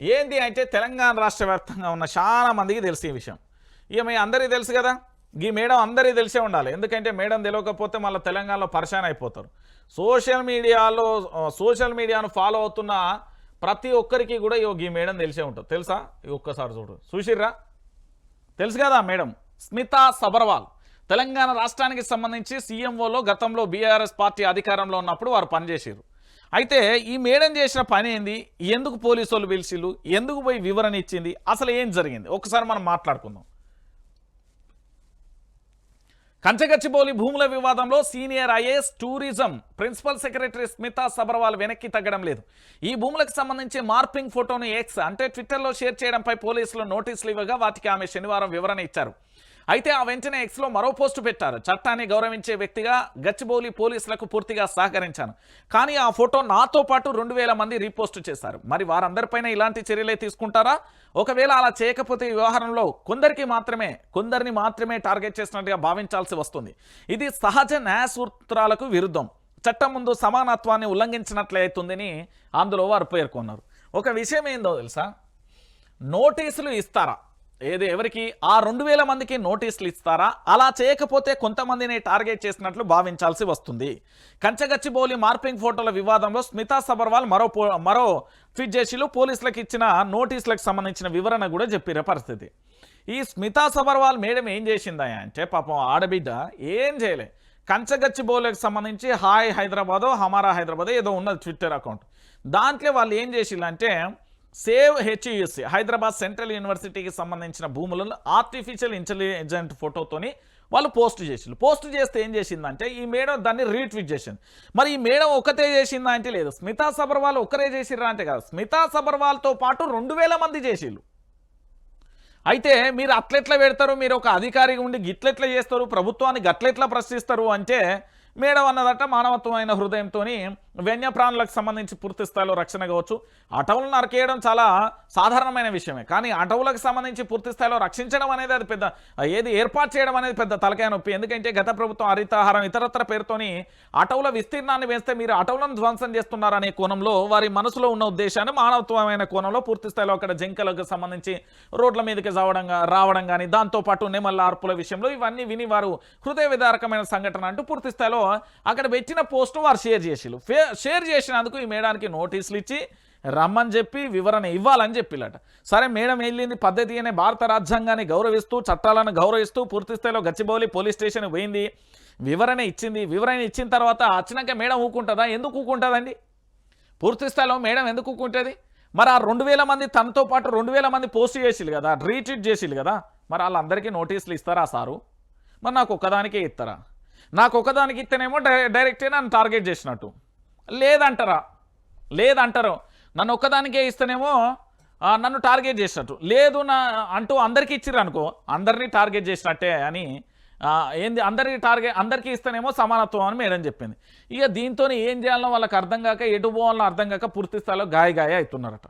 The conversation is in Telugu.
ఏంది అంటే తెలంగాణ రాష్ట్ర వ్యాప్తంగా ఉన్న చాలా మందికి తెలిసి ఈ విషయం. ఇక మీ అందరికీ తెలుసు కదా ఈ మేడం అందరికీ తెలిసే ఉండాలి. ఎందుకంటే మేడం తెలియకపోతే మళ్ళీ తెలంగాణలో పరిశాన్ అయిపోతారు. సోషల్ మీడియాలో సోషల్ మీడియాను ఫాలో అవుతున్న ప్రతి ఒక్కరికి కూడా ఇగో ఈ మేడం తెలిసే ఉంటుంది. తెలుసా? ఈ ఒక్కసారి చూడు. చూసిర్రా? తెలుసు కదా మేడం. స్మితా సబర్వాల్. తెలంగాణ రాష్ట్రానికి సంబంధించి సీఎంఓలో గతంలో బీఆర్ఎస్ పార్టీ అధికారంలో ఉన్నప్పుడు వారు పనిచేసారు అయితే ఈ మేడం చేసిన పని ఏంది? ఎందుకు పోలీసు వాళ్ళు పిలిచిళ్ళు? ఎందుకు పోయి వివరణ ఇచ్చింది? అసలు ఏం జరిగింది? ఒకసారి మనం మాట్లాడుకుందాం. కంచగచ్చిబౌలి భూముల వివాదంలో senior IAS tourism principal secretary Smita Sabharwal వెనక్కి తగ్గడం లేదు. ఈ భూములకు సంబంధించి మార్పింగ్ ఫోటోను ఎక్స్ అంటే ట్విట్టర్లో షేర్ చేయడంపై పోలీసులు నోటీసులు ఇవ్వగా వాటికి ఆమె శనివారం వివరణ ఇచ్చారు. అయితే ఆ వెంటనే ఎక్స్లో మరో పోస్టు పెట్టారు. చట్టాన్ని గౌరవించే వ్యక్తిగా గచ్చిబౌలి పోలీసులకు పూర్తిగా సహకరించాను. కానీ ఆ ఫోటో నాతో పాటు రెండు వేల మంది రీపోస్ట్ చేశారు. మరి వారందరిపైన ఇలాంటి చర్యలే తీసుకుంటారా? ఒకవేళ అలా చేయకపోతే ఈ వ్యవహారంలో కొందరికి మాత్రమే కొందరిని మాత్రమే టార్గెట్ చేసినట్టుగా భావించాల్సి వస్తుంది. ఇది సహజ న్యాయ సూత్రాలకు విరుద్ధం. చట్టం ముందు సమానత్వాన్ని ఉల్లంఘించినట్లే అవుతుందని అందులో వారు పేర్కొన్నారు. ఒక విషయం ఏందో తెలుసా? నోటీసులు ఇస్తారా? ఏది ఎవరికి? ఆ రెండు వేల మందికి నోటీసులు ఇస్తారా? అలా చేయకపోతే కొంతమందిని టార్గెట్ చేసినట్లు భావించాల్సి వస్తుంది. కంచగచ్చిబౌలి మార్పింగ్ ఫోటోల వివాదంలో స్మితా సబర్వాల్ మరో పో- మరో ట్వీట్ చేసిలు పోలీసులకు ఇచ్చిన నోటీసులకు సంబంధించిన వివరణ కూడా చెప్పిన పరిస్థితి. ఈ స్మితా సబర్వాల్ మేడం ఏం చేసిందా అంటే పాపం ఆడబిడ్డ ఏం చేయలే. కంచగచ్చిబౌలికి సంబంధించి హాయ్ హైదరాబాదో హమారా హైదరాబాదో ఏదో ఉన్నది ట్విట్టర్ అకౌంట్. దాంట్లో వాళ్ళు ఏం చేసిల్లంటే సేవ్ హెచ్యుఎస్సి హైదరాబాద్ సెంట్రల్ యూనివర్సిటీకి సంబంధించిన భూములను ఆర్టిఫిషియల్ ఇంటెలిజెంట్ ఫోటోతోని వాళ్ళు పోస్ట్ చేసిండ్రు. పోస్ట్ చేస్తే ఏం చేసిందంటే ఈ మేడం దాన్ని రీట్వీట్ చేసింది. మరి ఈ మేడం ఒకతే చేసిందా అంటే లేదు. స్మితా సబర్వాల్ ఒకరే చేసిర్రా అంటే కాదు. స్మితా సబర్వాల్తో పాటు రెండు వేల మంది చేసిళ్ళు. అయితే మీరు అట్లెట్లా పెడతారు? మీరు ఒక అధికారిగా ఉండి గిట్లెట్లా చేస్తారు? ప్రభుత్వాన్ని గట్లెట్లా ప్రశ్నిస్తారు? అంటే మేడం అన్నదట మానవత్వమైన హృదయంతో వన్యప్రాణులకు సంబంధించి పూర్తి స్థాయిలో రక్షణ కావచ్చు. అటవులను నరికేయడం చాలా సాధారణమైన విషయమే. కానీ అటవులకు సంబంధించి పూర్తి స్థాయిలో రక్షించడం అనేది అది పెద్ద ఏది ఏర్పాటు చేయడం అనేది పెద్ద తలకాయ నొప్పి. ఎందుకంటే గత ప్రభుత్వం హరితాహారం ఇతరత్ర పేరుతోని అటవుల విస్తీర్ణాన్ని వేస్తే మీరు అటవులను ధ్వంసం చేస్తున్నారనే కోణంలో వారి మనసులో ఉన్న ఉద్దేశాన్ని మానవత్వమైన కోణంలో పూర్తి స్థాయిలో అక్కడ జింకలకు సంబంధించి రోడ్ల మీదకి రావడం రావడం కానీ దాంతోపాటు నెమల్ల ఆర్పుల విషయంలో ఇవన్నీ విని వారు హృదయ విదారకమైన సంఘటన అంటూ పూర్తి స్థాయిలో అక్కడ పెట్టిన పోస్టు వారు షేర్ చేసిళ్ళు. ఫే షేర్ చేసినందుకు ఈ మేడానికి నోటీసులు ఇచ్చి రమ్మని చెప్పి వివరణ ఇవ్వాలని చెప్పిల్లట. సరే మేడం వెళ్ళింది పద్ధతి అనే భారత రాజ్యాంగాన్ని గౌరవిస్తూ చట్టాలను గౌరవిస్తూ పూర్తి స్థాయిలో గచ్చిబౌలి పోలీస్ స్టేషన్ పోయింది. వివరణ ఇచ్చింది. వివరణ ఇచ్చిన తర్వాత వచ్చినాక మేడం ఊకుంటుందా? ఎందుకు ఊకుంటుందండి? పూర్తి స్థాయిలో మేడం ఎందుకు ఊకుంటుంది? మరి ఆ రెండు వేల మంది తనతో పాటు రెండు వేల మంది పోస్ట్ చేసిల్లు కదా రీట్రీట్ చేసిల్లు కదా మరి వాళ్ళందరికీ నోటీసులు ఇస్తారా సారు? మరి నాకు ఒక్కదానికే ఇస్తారా? నాకు ఒకదానికి ఇస్తేనేమో డైరెక్టే నన్ను టార్గెట్ చేసినట్టు. లేదంటారా? లేదంటారు. నన్ను ఒక్కదానికే ఇస్తేనేమో నన్ను టార్గెట్ చేసినట్టు. లేదు నా అంటూ అందరికీ ఇచ్చిర్రు అనుకో అందరినీ టార్గెట్ చేసినట్టే అని ఏంది అందరికీ టార్గెట్ అందరికీ ఇస్తేనేమో సమానత్వం అని మేడం చెప్పింది. ఇక దీంతో ఏం చేయాలో వాళ్ళకి అర్థం కాక ఎటు పోవాలో అర్థం కాక పూర్తి స్థాయిలో గాయ గాయ అవుతున్నారట.